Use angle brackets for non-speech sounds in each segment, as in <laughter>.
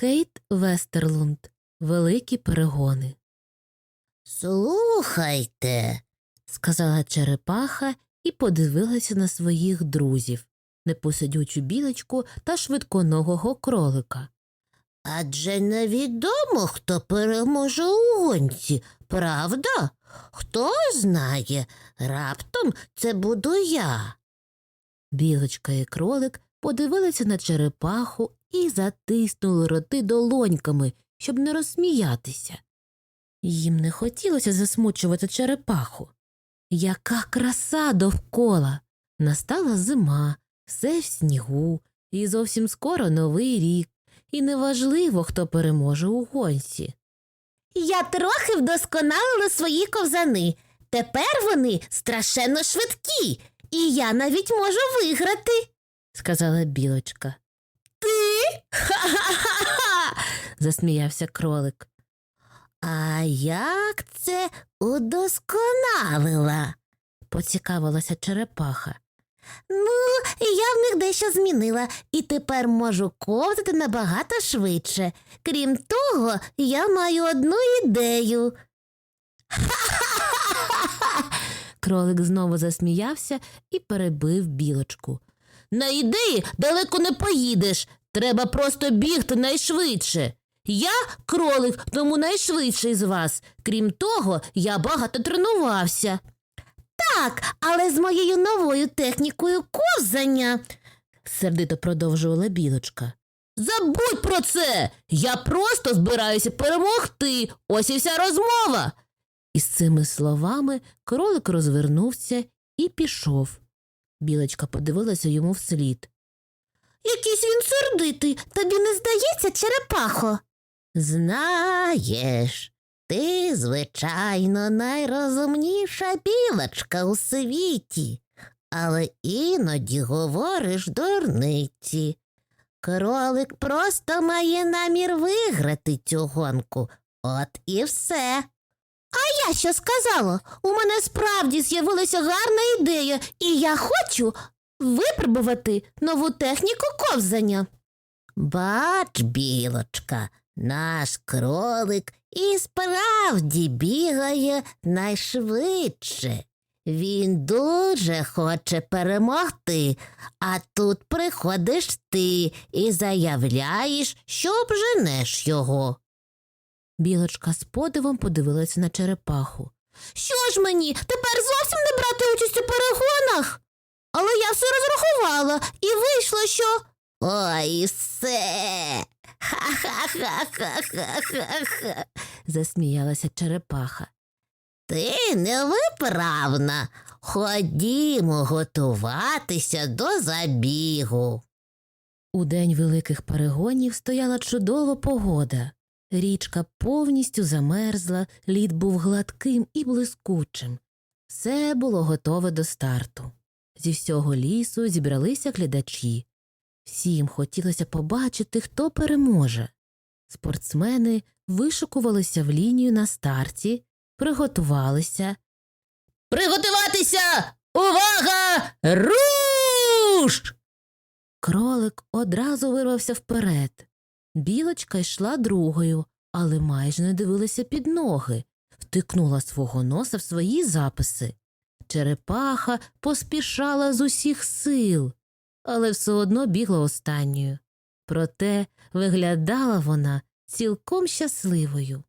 Кейт Вестерлунд. Великі перегони. Слухайте, сказала черепаха і подивилася на своїх друзів, непосидючу білочку та швидконогого кролика. адже невідомо, хто переможе у гонці, правда? Хто знає, раптом це буду я. Білочка і кролик подивилися на черепаху і затиснули роти долоньками, щоб не розсміятися. Їм не хотілося засмучувати черепаху. Яка краса довкола! Настала зима, все в снігу, і зовсім скоро новий рік, і неважливо, хто переможе у гонці. Я трохи вдосконалила свої ковзани. Тепер вони страшенно швидкі, і я навіть можу виграти. сказала білочка. Ти? <laughs> Ха-ха-ха! Засміявся кролик. А як це удосконалила? Поцікавилася черепаха. Ну, я в них дещо змінила, і тепер можу ковзати набагато швидше. Крім того, я маю одну ідею. <laughs> Кролик знову засміявся і перебив білочку. На ідеї далеко не поїдеш. Треба просто бігти найшвидше. Я кролик, тому найшвидший з вас. Крім того, я багато тренувався. Так, але з моєю новою технікою ковзання. сердито продовжувала білочка. Забудь про це. Я просто збираюся перемогти. Ось і вся розмова. І з цими словами кролик розвернувся і пішов. Білочка подивилася йому вслід. Якийсь він сердитий, тобі не здається, черепахо? Знаєш, ти, звичайно, найрозумніша білочка у світі, але іноді говориш дурниці. Кролик просто має намір виграти цю гонку. От і все. А я що сказала? У мене справді з'явилася гарна ідея, і я хочу випробувати нову техніку ковзання. Бач, білочка, наш кролик і справді бігає найшвидше. Він дуже хоче перемогти, а тут приходиш ти і заявляєш, що обженеш його. Білочка з подивом подивилася на черепаху. Що ж мені тепер зовсім не брати участь у перегонах? Але я все розрахувала і вийшло, що. Ой, все. Ха-ха-ха-ха-ха-ха. Засміялася черепаха. Ти невиправна. Ходімо готуватися до забігу. У день великих перегонів стояла чудова погода. Річка повністю замерзла, лід був гладким і блискучим. Все було готове до старту. Зі всього лісу зібралися глядачі. Всім хотілося побачити, хто переможе. Спортсмени вишикувалися в лінію на старті, приготувалися. Приготуватися! Увага! Руш! Кролик одразу вирвався вперед. Білочка йшла другою, але майже не дивилася під ноги, втикнула свого носа в свої записи. Черепаха поспішала з усіх сил, але все одно бігла останньою. Проте виглядала вона цілком щасливою.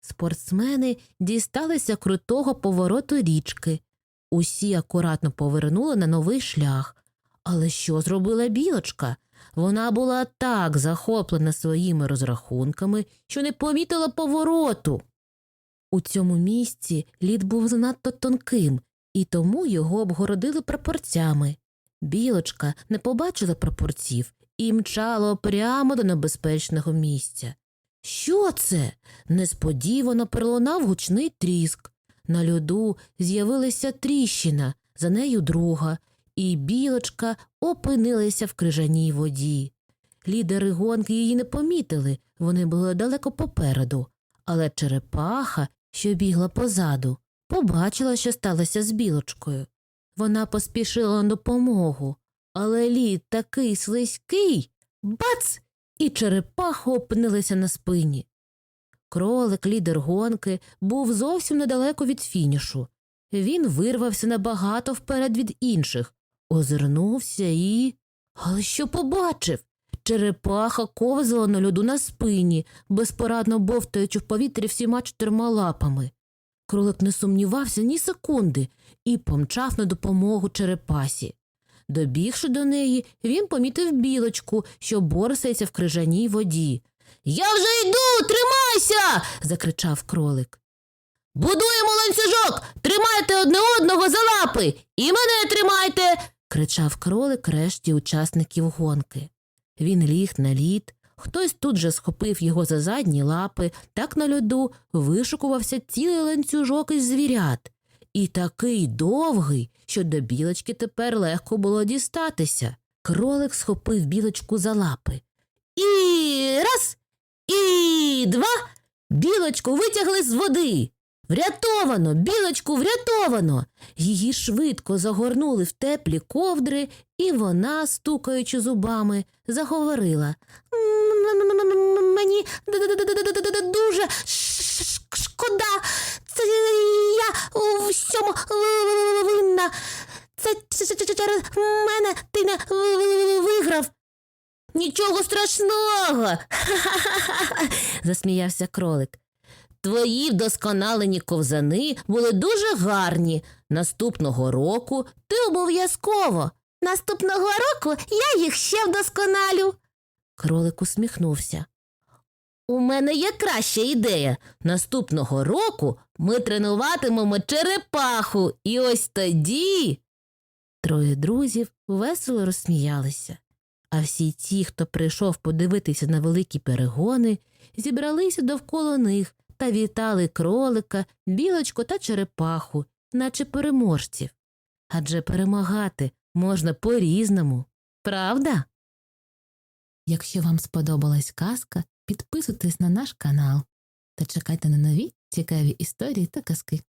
Спортсмени дісталися крутого повороту річки. Усі акуратно повернули на новий шлях. Але що зробила білочка? Вона була так захоплена своїми розрахунками, що не помітила повороту. У цьому місці лід був занадто тонким, і тому його обгородили прапорцями. Білочка не побачила прапорців і мчала прямо до небезпечного місця. Що це? Несподівано пролунав гучний тріск. На льоду з'явилася тріщина, за нею друга, і білочка опинилася в крижаній воді. Лідери гонки її не помітили, вони були далеко попереду, але черепаха, що бігла позаду, побачила, що сталося з білочкою. Вона поспішила на допомогу, але лід такий слизький, бац, і черепаха опинилася на спині. Кролик, лідер гонки, був зовсім недалеко від фінішу. Він вирвався набагато вперед від інших, озирнувся і. Але що побачив? Черепаха ковзала на льоду на спині, безпорадно бовтаючи в повітрі всіма чотирма лапами. Кролик не сумнівався ні секунди і помчав на допомогу черепасі. Добігши до неї, він помітив білочку, що борсається в крижаній воді. Я вже йду, тримайся. закричав кролик. Будуємо ланцюжок, тримайте одне одного за лапи і мене тримайте. кричав кролик решті учасників гонки. Він ліг на лід, хтось тут же схопив його за задні лапи, так на льоду вишукувався цілий ланцюжок із звірят. І такий довгий, що до білочки тепер легко було дістатися. Кролик схопив білочку за лапи. І раз, і два. Білочку витягли з води. Врятовано, білочку врятовано. Її швидко загорнули в теплі ковдри, і вона, стукаючи зубами, заговорила. Мені дуже шкода. Це я у всьому винна. Це через мене ти не виграв. Нічого страшного. засміявся кролик. Твої вдосконалені ковзани були дуже гарні. Наступного року ти обов'язково. Наступного року я їх ще вдосконалю. Кролик усміхнувся. У мене є краща ідея. Наступного року ми тренуватимемо черепаху, і ось тоді. Троє друзів весело розсміялися, а всі ті, хто прийшов подивитися на великі перегони, зібралися довкола них та вітали кролика, білочку та черепаху, наче переможців. Адже перемагати можна по-різному, правда? Якщо вам сподобалась казка, підписуйтесь на наш канал та чекайте на нові цікаві історії та казки.